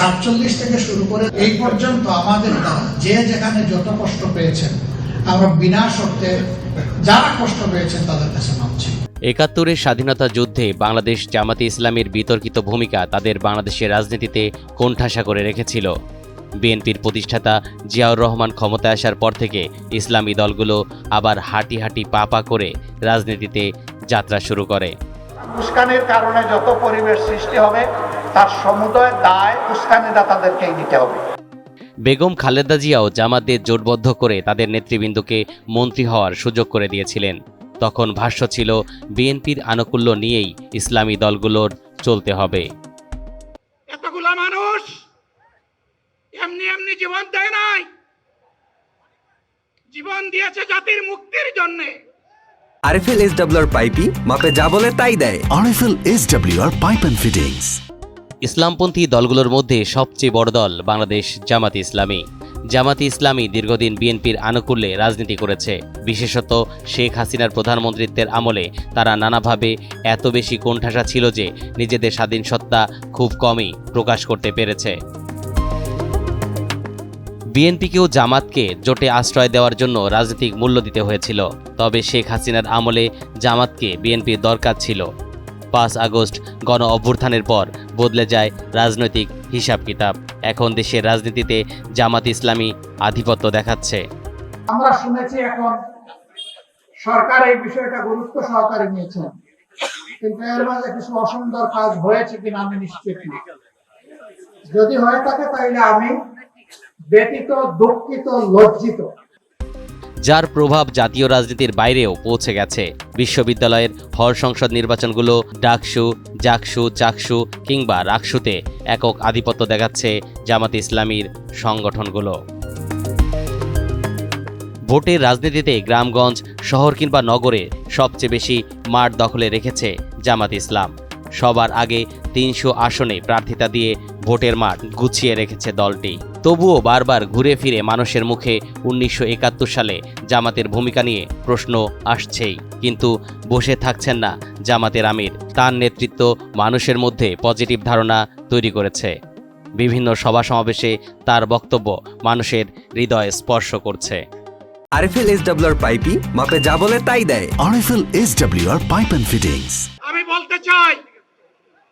সাতচল্লিশ থেকে শুরু করে এই পর্যন্ত আমাদের যে যেখানে যত কষ্ট পেয়েছেন, আমরা বিনা শর্তে যারা কষ্ট পেয়েছেন তাদের কাছে মানছি একাত্তরের স্বাধীনতা যুদ্ধে বাংলাদেশ জামাতে ইসলামের বিতর্কিত ভূমিকা তাদের বাংলাদেশের রাজনীতিতে কোণঠাসা করে রেখেছিল। বিএনপির প্রতিষ্ঠাতা জিয়াউর রহমান ক্ষমতায় আসার পর থেকে ইসলামী দলগুলো আবার হাঁটি হাঁটি পা পা করে রাজনীতিতে যাত্রা শুরু করে। উস্কানির কারণে যত পরিবেশ সৃষ্টি হবে তার সমুদয় দায় উস্কানিদাতাদেরকেই নিতে হবে। বেগম খালেদা জিয়াও জামাতদের জোটবদ্ধ করে তাদের নেতৃবৃন্দকে মন্ত্রী হওয়ার সুযোগ করে দিয়েছিলেন। তখন ভাষ্য ছিল বিএনপির আনুকূল্য নিয়েই ইসলামী দলগুলোর চলতে হবে। এতগুলা মানুষ এমনি এমনি জীবন দেয় নাই। জীবন দিয়েছে জাতির মুক্তির জন্যে। আরএফএল এস ডাব্লিউর পাইপি মাপে যা বলে তাই দেয়। RFL SWR Pipe and Fittings. ইসলামপন্থী দলগুলোর মধ্যে সবচেয়ে বড় দল বাংলাদেশ জামাত ইসলামী। জামাতি ইসলামী দীর্ঘদিন বিএনপির আনুকূল্যে রাজনীতি করেছে। বিশেষত শেখ হাসিনার প্রধানমন্ত্রিত্বের আমলে তারা নানাভাবে এত বেশি কোণঠাসা ছিল যে নিজেদের স্বাধীন সত্তা খুব কমই প্রকাশ করতে পেরেছে। বিএনপিকেও জামাতকে জোটে আশ্রয় দেওয়ার জন্য রাজনৈতিক মূল্য দিতে হয়েছিল, তবে শেখ হাসিনার আমলে জামাতকে বিএনপির দরকার ছিল। পাঁচ আগস্ট গণ অভ্যুত্থানের পর বদলে যায় রাজনৈতিক হিসাব কিতাব এখন দেশের রাজনীতিতে জামাত ইসলামী আধিপত্য দেখাচ্ছে। আমরা শুনেছি এখন সরকার এই বিষয়টা গুরুত্ব সহকারে নিয়েছেন কিন্তু এর মাঝে কিছু অসুন্দর কাজ হয়েছে কিনা আমি নিশ্চিত যদি হয়ে থাকে তাহলে আমি ব্যতীত, দুঃখিত, লজ্জিত। যার প্রভাব জাতীয় রাজনীতির বাইরেও পৌঁছে গেছে। বিশ্ববিদ্যালয়ের হর সংসদ নির্বাচনগুলো ডাকসু, জাকসু, চাকসু কিংবা রাকসুতে একক আধিপত্য দেখাচ্ছে জামাত ইসলামীর সংগঠনগুলো। ভোটের রাজনীতিতে গ্রামগঞ্জ শহর কিংবা নগরে সবচেয়ে বেশি মাঠ দখলে রেখেছে জামাত ইসলাম। সবার আগে তিনশো আসনে প্রার্থিতা দিয়ে ভোটের মাঠ গুছিয়ে রেখেছে দলটি। তবুও বারবার ঘুরে ফিরে মানুষের মুখে উনিশশো একাত্তর সালে জামাতের ভূমিকা নিয়ে প্রশ্ন আসছেই। কিন্তু বসে থাকছেন না জামাতের আমির। তার নেতৃত্ব মানুষের মধ্যে পজিটিভ ধারণা তৈরি করেছে। বিভিন্ন সভা সমাবেশে তার বক্তব্য মানুষের হৃদয় স্পর্শ করছে। আরএফএল এস ডাব্লিউর পাইপি মাপে যা বলে তাই দেয়। RFL SWR Pipe and Fittings. আমি বলতে চাই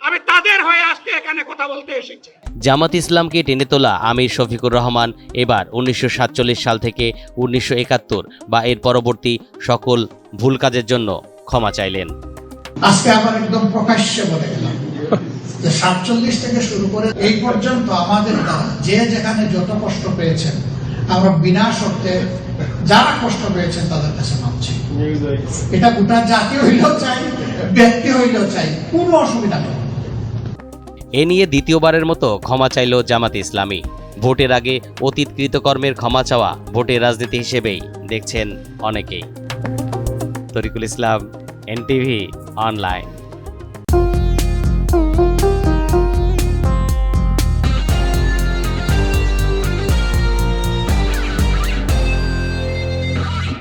আমি তাদের হয়ে আজকে এখানে কথা বলতে এসেছি। জামাত ইসলামকে টেনে তোলা আমির শফিকুর রহমান এবার উনিশশো সাতচল্লিশ সাল থেকে উনিশশো একাত্তর বা এর পরবর্তী সকল ভুল কাজের জন্য ক্ষমা চাইলেন। আজকে আবার একদম প্রকাশ্যে বলে গেলাম যে সাতচল্লিশ থেকে শুরু করে এই পর্যন্ত আমাদের দ্বারা যে যেখানে যত কষ্ট পেয়েছেন আমরা বিনা শর্তে যারা কষ্ট পেয়েছেন তাদের কাছে মানছি এটা গোটা জাতি হইলেও চাই ব্যক্তি হইলেও চাই কোনো অসুবিধা নেই। এ নিয়ে দ্বিতীয়বারের মতো ক্ষমা চাইল জামাত ইসলামী। ভোটের আগে অতীত কৃতকর্মের ক্ষমা চাওয়া ভোটের রাজনীতি হিসেবেই দেখছেন অনেকেই। তরিকুল ইসলাম, এনটিভি, অনলাইন।